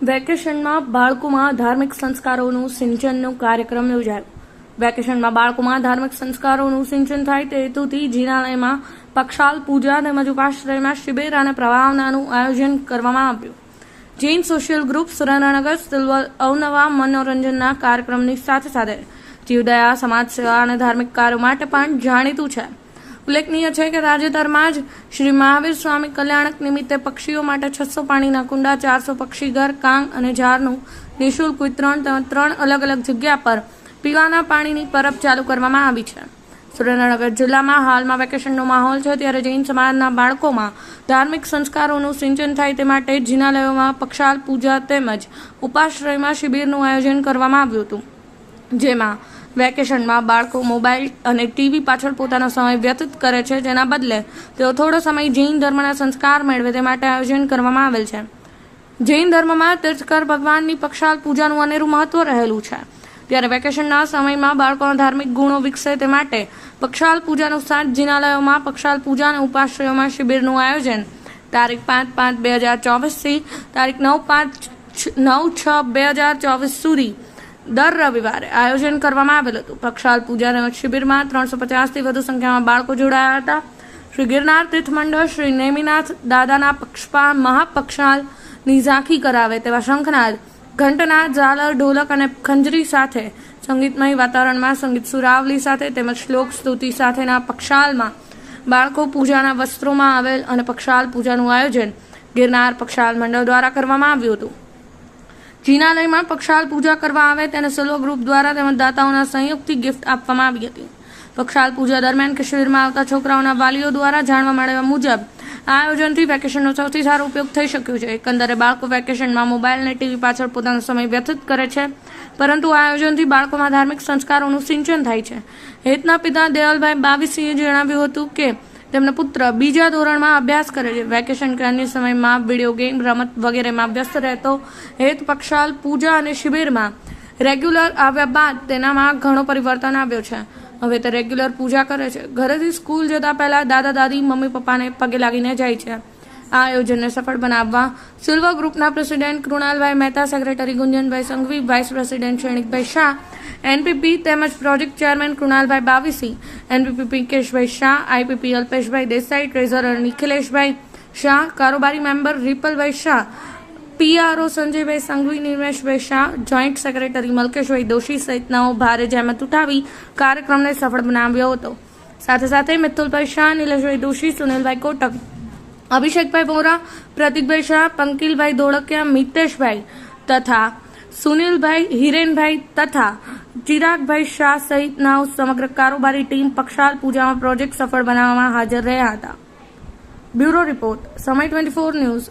વેકેશનમાં બાળકોમાં ધાર્મિક સંસ્કારોનું સિંચનનો કાર્યક્રમ યોજાયો. વેકેશનમાં બાળકોમાં ધાર્મિક સંસ્કારોનું સિંચન થાય તે હેતુથી જિનાલયમાં પક્ષાલ પૂજા તેમજ ઉપાશ્રયમાં શિબિર અને પ્રવાહનાનું આયોજન કરવામાં આવ્યું. Jain social group Surendranagar silver અવનવા મનોરંજનના કાર્યક્રમની સાથે સાથે જીવદયા સમાજ સેવા અને ધાર્મિક કાર્યો માટે પણ જાણીતું છે. ઉલ્લેખનીય છે કે તાજેતરમાં જ શ્રી મહાવીર સ્વામી કલ્યાણક નિમિત્તે પક્ષીઓ માટે છસો પાણીના કુંડા, ચારસો પક્ષીઘર કાંગ અને ઝાડનું નિઃશુલ્ક વિતરણ ત્રણ અલગ અલગ જગ્યા પર પીવાના પાણીની પરબ ચાલુ કરવામાં આવી છે. સુરેન્દ્રનગર જિલ્લામાં હાલમાં વેકેશનનો માહોલ છે ત્યારે જૈન સમાજના બાળકોમાં ધાર્મિક સંસ્કારોનું સિંચન થાય તે માટે જિનાલયોમાં પક્ષાલ પૂજા તેમજ ઉપાશ્રયમાં શિબિરનું આયોજન કરવામાં આવ્યું હતું. જેમાં વેકેશનમાં બાળકો મોબાઈલ અને ટીવી પાછળ પોતાનો સમય વ્યતીત કરે છે. જેના બદલે તેઓ થોડો સમય જૈન ધર્મના સંસ્કાર મેળવે તે માટે આયોજન કરવામાં આવેલ છે. જૈન ધર્મમાં તીર્થકર ભગવાનની પક્ષાલ પૂજાનું અનેરું મહત્વ રહેલું છે. ત્યારે વેકેશનના સમયમાં બાળકોના ધાર્મિક ગુણો વિકસે તે માટે પક્ષાલ પૂજાનું સાત જિનાલયોમાં પક્ષાલ પૂજા અને ઉપાશ્રયોમાં શિબિરનું આયોજન. તારીખ પાંચ પાંચ બે હજાર ચોવીસથી તારીખ નવ પાંચ નવ છ બે હજાર ચોવીસ સુધી દર રવિવારે આયોજન કરવામાં આવેલ હતું. પક્ષાલ પૂજા રમત શિબિરમાં ત્રણસો પચાસથી વધુ સંખ્યામાં બાળકો જોડાયા હતા. શ્રી ગિરનાર તીર્થ મંડળ શ્રી નેમિનાથ દાદાના પક્ષપા મહાપક્ષાલની ઝાંખી કરાવે તેવા શંખનાદ, ઘંટના, ઝાલર, ઢોલક અને ખંજરી સાથે સંગીતમય વાતાવરણમાં સંગીત સુરાવલી સાથે તેમજ શ્લોક સ્તુતિ સાથેના પક્ષાલમાં બાળકો પૂજાના વસ્ત્રોમાં આવેલ અને પક્ષાલ પૂજાનું આયોજન ગિરનાર પક્ષાલ મંડળ દ્વારા કરવામાં આવ્યું હતું. જિનાલયમાં પક્ષાલ પૂજા કરવા આવે તેને સલો ગ્રુપ દ્વારા તેમજ દાતાઓના સંયુક્તથી ગિફ્ટ આપવામાં આવી હતી. પક્ષાલ પૂજા દરમિયાન કાશ્મીરમાં આવતા છોકરાઓના વાલીઓ દ્વારા જાણવા મળ્યા મુજબ આ આયોજનથી વેકેશનનો સૌથી સારો ઉપયોગ થઈ શક્યો છે. એકંદરે બાળકો વેકેશનમાં મોબાઈલ અને ટીવી પાછળ પોતાનો સમય વ્યથિત કરે છે, પરંતુ આ આયોજનથી બાળકોમાં ધાર્મિક સંસ્કારોનું સિંચન થાય છે. હેતના પિતા દેવલભાઈ બાવીસિંહે જણાવ્યું હતું કે તેમનો પુત્ર બીજા ધોરણમાં અભ્યાસ કરે છે વેકેશન કાળની સમયમાં વીડિયો ગેમ રમત વગેરેમાં વ્યસ્ત રહેતો હેત પક્ષાલ પૂજા અને શિબિરમાં રેગ્યુલર આવ્યા બાદ તેનામાં ઘણો પરિવર્તન આવ્યો છે. હવે તે રેગ્યુલર પૂજા કરે છે. ઘરેથી સ્કૂલ જતા પહેલા દાદા, દાદી, મમ્મી, પપ્પાને પગે લાગીને જાય છે. આ આયોજનને સફળ બનાવવા સિલ્વર ગ્રુપના president કૃણાલભાઈ Mehta secretary ગુંજનભાઈ Sanghvi vice president Shrenikbhai Shah NPP તેમજ project chairman કૃણાલભાઈ Bavishi NPP પિંકેશભાઈ Shah, IPP અલ્પેશભાઈ દેસાઈ, ટ્રેઝરર નિખિલેશભાઈ શાહ, કારોબારી મેમ્બર રિપલભાઈ શાહ, પીઆરઓ સંજયભાઈ સંઘવી, નિર્મેશભાઈ શાહ, જોઈન્ટ સેક્રેટરી મલકેશભાઈ દોશી સહિતનાઓ ભારે જહેમત ઉઠાવી કાર્યક્રમને સફળ બનાવ્યો હતો. સાથે સાથે મિત્તુલભાઈ શાહ, નિલેશભાઈ દોશી, સુનિલભાઈ કોટક, અભિષેકભાઈ વોરા, પ્રતિકભાઈ શાહ, પંકિલભાઈ ધોળકિયા, મિતેશભાઈ તથા સુનિલભાઈ, હિરેનભાઈ તથા ચિરાગભાઈ શાહ સહિતના સમગ્ર કારોબારી ટીમ પક્ષાલ પૂજામાં પ્રોજેક્ટ સફળ બનાવવામાં હાજર રહ્યા હતા. Bureau report, Samay twenty four news.